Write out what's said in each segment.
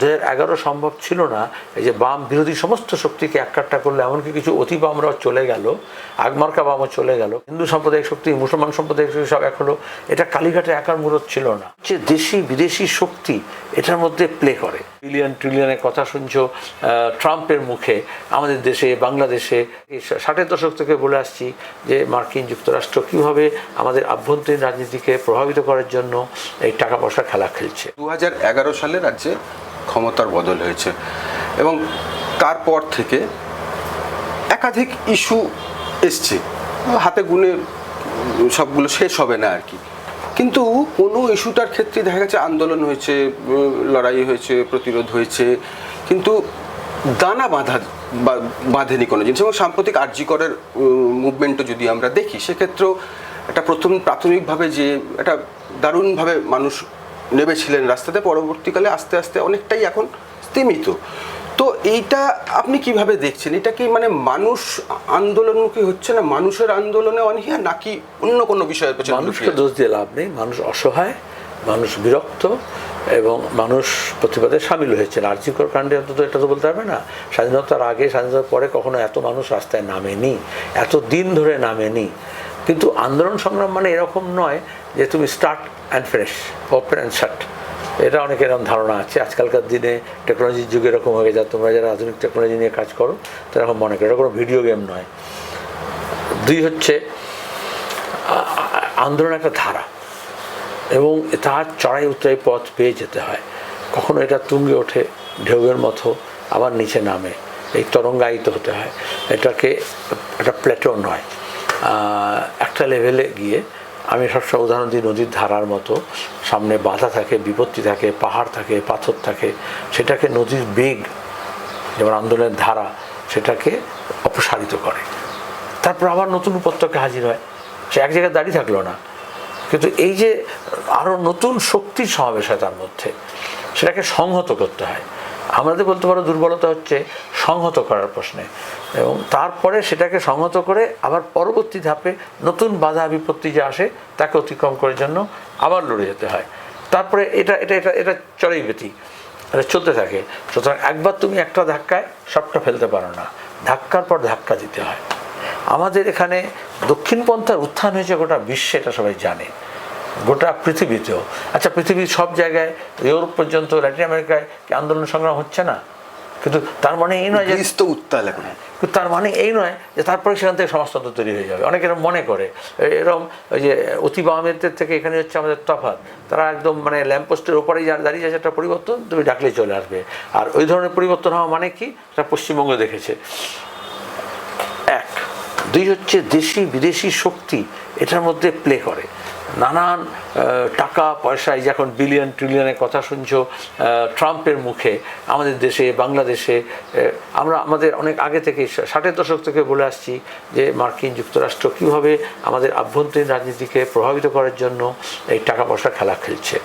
দু সম্ভব ছিল না। এই যে বাম বিরোধী সমস্ত শক্তিকে এককাট্টা করলে, এমনকি কিছু অতি বামরাও চলে গেল, আগমার্কা বামও চলে গেল। হিন্দু সাম্প্রদায়িক শক্তি, মুসলমান সাম্প্রদায়িক শক্তি সব এক হলো। এটা কালীঘাটে একার মূরত ছিল না। যে দেশি, বিদেশি শক্তি, এটার মধ্যে প্লে করে। বিলিয়ন ট্রিলিয়নের কথা শুনছো ট্রাম্পের মুখে আমাদের দেশে, বাংলাদেশে ষাটের দশক থেকে বলে আসছি যে মার্কিন যুক্তরাষ্ট্র কীভাবে আমাদের আভ্যন্তরীণ রাজনীতিকে প্রভাবিত করার জন্য এই টাকা পয়সা খেলা খেলছে। দু হাজার এগারো সালে রাজ্যে ক্ষমতার বদল হয়েছে। এবং তারপর থেকে একাধিক ইস্যু এসছে। হাতে গুনে সবগুলো শেষ হবে না আর কি। কিন্তু কোনো ইস্যুটার ক্ষেত্রে দেখা গেছে আন্দোলন হয়েছে, লড়াই হয়েছে, প্রতিরোধ হয়েছে, কিন্তু দানা বাঁধা বাঁধেনি কোনো জিনিস। এবং সাম্প্রতিক আর্যিকরের মুভমেন্টও যদি আমরা দেখি, সেক্ষেত্রেও একটা প্রথম প্রাথমিকভাবে যে, একটা দারুণভাবে মানুষ নেমেছিলেন রাস্তাতে, পরবর্তীকালে আস্তে আস্তে অনেকটাই এখন স্তীমিত। তো এইটা আপনি কীভাবে দেখছেন? এটা কি মানে মানুষ আন্দোলনমুখী হচ্ছে না? মানুষের আন্দোলনে অনীহা নাকি অন্য কোনো বিষয়ের পেছনে মানুষকে দোষ দিয়ে লাভ নেই। মানুষ অসহায়, মানুষ বিরক্ত এবং মানুষ প্রতিবাদে সামিল হয়েছে আর্যিকর কাণ্ডে অন্তত এটা তো বলতে পারবে না। স্বাধীনতার আগে, স্বাধীনতার পরে কখনো এত মানুষ রাস্তায় নামেনি। এত দিন ধরে নামেনি। কিন্তু আন্দোলন সংগ্রাম মানে এরকম নয় যে তুমি start and finish open and shut এটা অনেক এরকম ধারণা আছে। আজকালকার দিনে টেকনোলজির যুগে এরকম হয়ে যায় তোমরা যারা আধুনিক টেকনোলজি নিয়ে কাজ করো, তারা এরকম মনে করো এটা কোনো ভিডিও গেম নয়। দুই হচ্ছে আন্দোলন একটা ধারা, এবং তার চড়াই উতরাই পথ পেয়ে যেতে হয়। কখনো এটা তুঙ্গে ওঠে, ঢেউয়ের মতো, আবার নিচে নামে। এই তরঙ্গায়িত হতে হয়। এটাকে, একটা প্ল্যাটো নয়। একটা লেভেলে গিয়ে আমি সবসময় উদাহরণ দিই নদীর ধারার মতো। সামনে বাধা থাকে, বিপত্তি থাকে, পাহাড় থাকে, পাথর থাকে। সেটাকে নদীর বেগ, যেমন আন্দোলনের ধারা, সেটাকে অপসারিত করে। তারপর আবার নতুন উপত্যকা হাজির হয়। সে এক জায়গায় দাঁড়িয়ে থাকল না। কিন্তু এই যে আরও নতুন শক্তির সমাবেশ হয় তার মধ্যে, সেটাকে সংহত করতে হয়। আমাদের বলতে পারো দুর্বলতা হচ্ছে সংহত করার প্রশ্নে। এবং তারপরে সেটাকে সংহত করে আবার পরবর্তী ধাপে নতুন বাধা বিপত্তি যে আসে, তাকে অতিক্রম করার জন্য আবার লড়ে যেতে হয়। তারপরে এটা এটা এটা এটা চড়াই বেতি এটা চলতে থাকে। সুতরাং একবার তুমি একটা ধাক্কায় সবটা ফেলতে পারো না। ধাক্কার পর ধাক্কা দিতে হয়। আমাদের এখানে দক্ষিণপন্থার উত্থান হয়েছে গোটা বিশ্বে, এটা সবাই জানে। গোটা পৃথিবীতেও। আচ্ছা পৃথিবীর সব জায়গায় ইউরোপ পর্যন্ত, ল্যাটিন আমেরিকায় কি আন্দোলন সংগ্রাম হচ্ছে না? কিন্তু তার মানে এই নয় যে তো উত্তাল এখন। কিন্তু তার মানে এই নয় যে তারপরে সেখান থেকে সমাজতন্ত্র তৈরি হয়ে যাবে। অনেকে এরকম মনে করে। এরকম ওই যে অতি বামেদের থেকে এখানে হচ্ছে আমাদের তফাৎ। তারা একদম মানে ল্যাম্পপোস্টের ওপরেই যা দাঁড়িয়ে আছে একটা পরিবর্তন তুমি ডাকলেই চলে আসবে। আর ওই ধরনের পরিবর্তন হওয়া মানে কি? সেটা পশ্চিমবঙ্গ দেখেছে। এক দুই হচ্ছে দেশি বিদেশি শক্তি এটার মধ্যে প্লে করে। নানান টাকা, পয়সা, এই যে এখন বিলিয়ন ট্রিলিয়নের কথা শুনছো ট্রাম্পের মুখে, আমাদের দেশে, বাংলাদেশে আমরা আমাদের অনেক আগে থেকে ষাটের দশক থেকে বলে আসছি যে মার্কিন যুক্তরাষ্ট্র কীভাবে আমাদের আভ্যন্তরীণ রাজনীতিকে প্রভাবিত করার জন্য এই টাকা পয়সা খেলা খেলছে।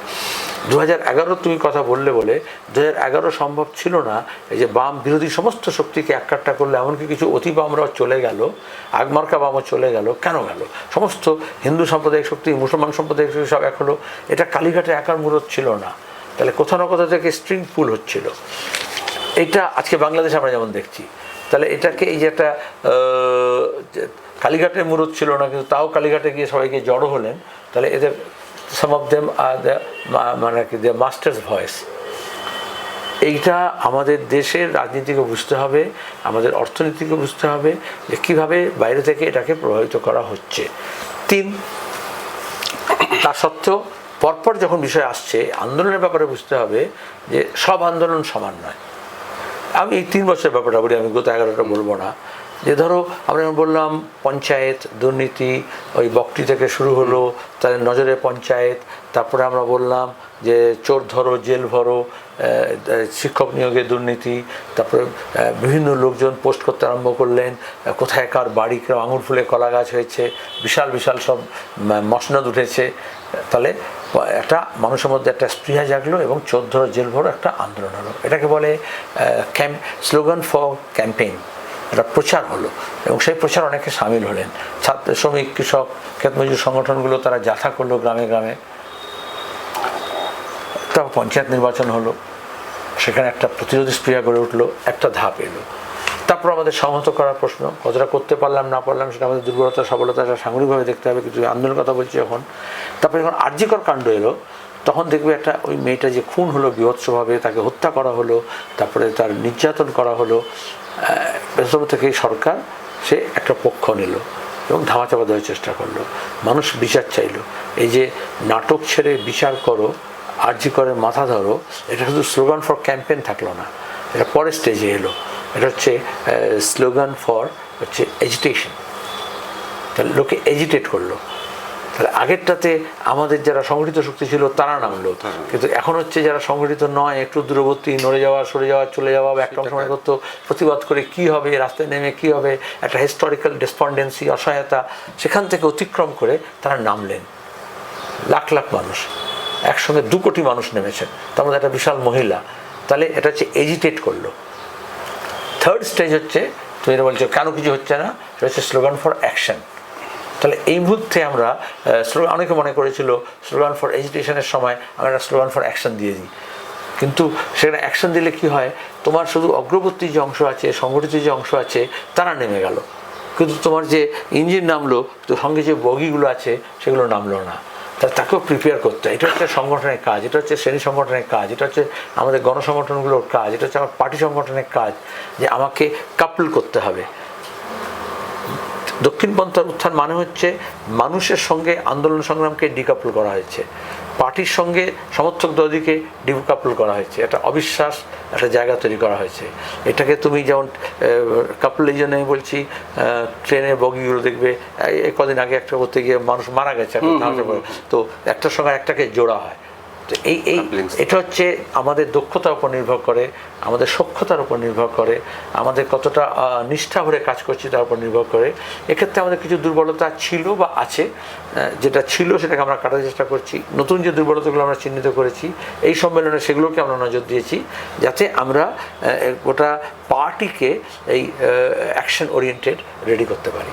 দু হাজার এগারো তুমি কথা বললে বলে দু হাজার এগারো সম্ভব ছিল না এই যে বাম বিরোধী সমস্ত শক্তিকে এককাট্টা করলে, এমনকি কিছু অতি বামরাও চলে গেল, আগমার্কা বামও চলে গেল, কেন গেল? সমস্ত হিন্দু সাম্প্রদায়িক শক্তি মুসলমান শক্তি সব এক হলো, এটা কালীঘাটে একার মূরত ছিল না। তাহলে কোথাও না কোথাও থেকে স্ট্রিং পুল হচ্ছিল। এটা আজকে বাংলাদেশে আমরা যেমন দেখছি, তাহলে এটাকে এই যে একটা কালীঘাটের মূরত ছিল না, কিন্তু তাও কালীঘাটে গিয়ে সবাইকে জড়ো হলেন, তাহলে এদের সাম অফ দেম আর মানে কি দ্য মাস্টার্স ভয়েস এইটা আমাদের দেশের রাজনীতিকে বুঝতে হবে, আমাদের অর্থনীতিকে বুঝতে হবে, যে কীভাবে বাইরে থেকে এটাকে প্রভাবিত করা হচ্ছে। তিন তা সত্ত্বেও পরপর যখন বিষয় আসছে, আন্দোলনের ব্যাপারে বুঝতে হবে যে সব আন্দোলন সমান নয়। আমি এই তিন বছরের ব্যাপারটা বলি, আমি গত এগারোটা বলব না। যে ধরো, আমরা যেমন বললাম, পঞ্চায়েত, দুর্নীতি, ওই বকটি থেকে শুরু হলো তাদের নজরে পঞ্চায়েত, তারপরে আমরা বললাম যে চোর ধরো, জেল ভরো শিক্ষক নিয়োগে দুর্নীতি, তারপরে বিভিন্ন লোকজন পোস্ট করতে আরম্ভ করলেন কোথায় কার বাড়ি কেউ আঙুর ফুলে কলা গাছ হয়েছে, বিশাল বিশাল সব মসনদ উঠেছে। তাহলে একটা মানুষের মধ্যে একটা স্পৃহা জাগলো এবং চোর ধরো, জেল ভরো একটা আন্দোলন হলো। এটাকে বলে ক্যাম্প স্লোগান ফর ক্যাম্পেইন। একটা প্রচার হলো এবং সেই প্রচার অনেকে সামিল হলেন। ছাত্র, শ্রমিক, কৃষক ক্ষেতমজুর সংগঠনগুলো তারা যাথা করল গ্রামে গ্রামে। তারপর পঞ্চায়েত নির্বাচন হলো। সেখানে একটা প্রতিরোধী স্প্রিয়া গড়ে উঠল, একটা ধাপ এলো। তারপর আমাদের সংহত করার প্রশ্ন, কতটা করতে পারলাম, না পারলাম, সেটা আমাদের দুর্বলতা, সবলতা, সেটা দেখতে হবে, কিছু আন্দোলনের কথা বলছি এখন। তারপরে যখন আর্যিকর কাণ্ড এলো, তখন দেখবে একটা ওই মেয়েটা যে খুন হলো, বিভৎসভাবে তাকে হত্যা করা হলো, তারপরে তার নির্যাতন করা হলো এসব থেকে সরকার, সে একটা পক্ষ নিল এবং ধামাচাপা দেওয়ার চেষ্টা করল। মানুষ বিচার চাইল। এই যে নাটক ছেড়ে বিচার করো, আর্জি করে মাথা ধরো, এটা শুধু স্লোগান ফর ক্যাম্পেন থাকল না। এটা পরের স্টেজে এলো। এটা হচ্ছে স্লোগান ফর হচ্ছে এজিটেশন লোকে এজিটেট করল। তাহলে আগেরটাতে আমাদের যারা সংগঠিত শক্তি ছিল তারা নামলো। কিন্তু এখন হচ্ছে যারা সংগঠিত নয় একটু দূরবর্তী নড়ে যাওয়া সরে যাওয়া চলে যাওয়া বা একটা সময় করতো প্রতিবাদ করে কি হবে রাস্তায় নেমে কি হবে একটা হিস্টোরিক্যাল ডেসপন্ডেন্সি অসহায়তা সেখান থেকে অতিক্রম করে তারা নামলেন। লাখ লাখ মানুষ একসঙ্গে দু কোটি মানুষ নেমেছেন। তার মধ্যে একটা বিশাল মহিলা। তাহলে এটা হচ্ছে এজিটেট করল। থার্ড স্টেজ হচ্ছে তুমি এটা বলছো কেন কিছু হচ্ছে না? সেটা হচ্ছে স্লোগান ফর অ্যাকশন তাহলে এই মুহূর্তে আমরা স্লোগান, অনেকে মনে করেছিল স্লোগান ফর এজিটেশনের সময় আমরা স্লোগান ফর অ্যাকশন দিয়ে দিই। কিন্তু সেখানে অ্যাকশন দিলে কি হয়? তোমার শুধু অগ্রবর্তী যে অংশ আছে, সংগঠিত যে অংশ আছে, তারা নেমে গেল। কিন্তু তোমার যে ইঞ্জিন নামলো, তো সঙ্গে যে বগিগুলো আছে, সেগুলো নামলো না। তাকেও প্রিপেয়ার করতে হয়। এটা হচ্ছে সংগঠনের কাজ, এটা হচ্ছে শ্রেণি সংগঠনের কাজ, এটা হচ্ছে আমাদের গণসংগঠনগুলোর কাজ, এটা হচ্ছে আমার পার্টি সংগঠনের কাজ যে আমাকে কাপল করতে হবে। দক্ষিণপন্থার উত্থান মানে হচ্ছে মানুষের সঙ্গে আন্দোলন সংগ্রামকে ডিকাপল করা হয়েছে। পার্টির সঙ্গে সমর্থক দলকে ডিকাপল করা হয়েছে। একটা অবিশ্বাস একটা জায়গা তৈরি করা হয়েছে। এটাকে তুমি যেমন কাপল এই জন্য বলছি ট্রেনের বগিগুলো দেখবে কদিন আগে একটা করতে গিয়ে মানুষ মারা গেছে। তো একটার সঙ্গে একটাকে জোড়া হয়। তো এই এই এটা হচ্ছে আমাদের দক্ষতার উপর নির্ভর করে আমাদের সক্ষতার উপর নির্ভর করে আমাদের কতটা নিষ্ঠা ভরে কাজ করছি তার উপর নির্ভর করে। এক্ষেত্রে আমাদের কিছু দুর্বলতা ছিল বা আছে যেটা ছিল সেটাকে আমরা কাটার চেষ্টা করছি। নতুন যে দুর্বলতাগুলো আমরা চিহ্নিত করেছি এই সম্মেলনে সেগুলোকে আমরা নজর দিয়েছি যাতে আমরা গোটা পার্টিকে এই অ্যাকশন ওরিয়েন্টেড রেডি করতে পারি।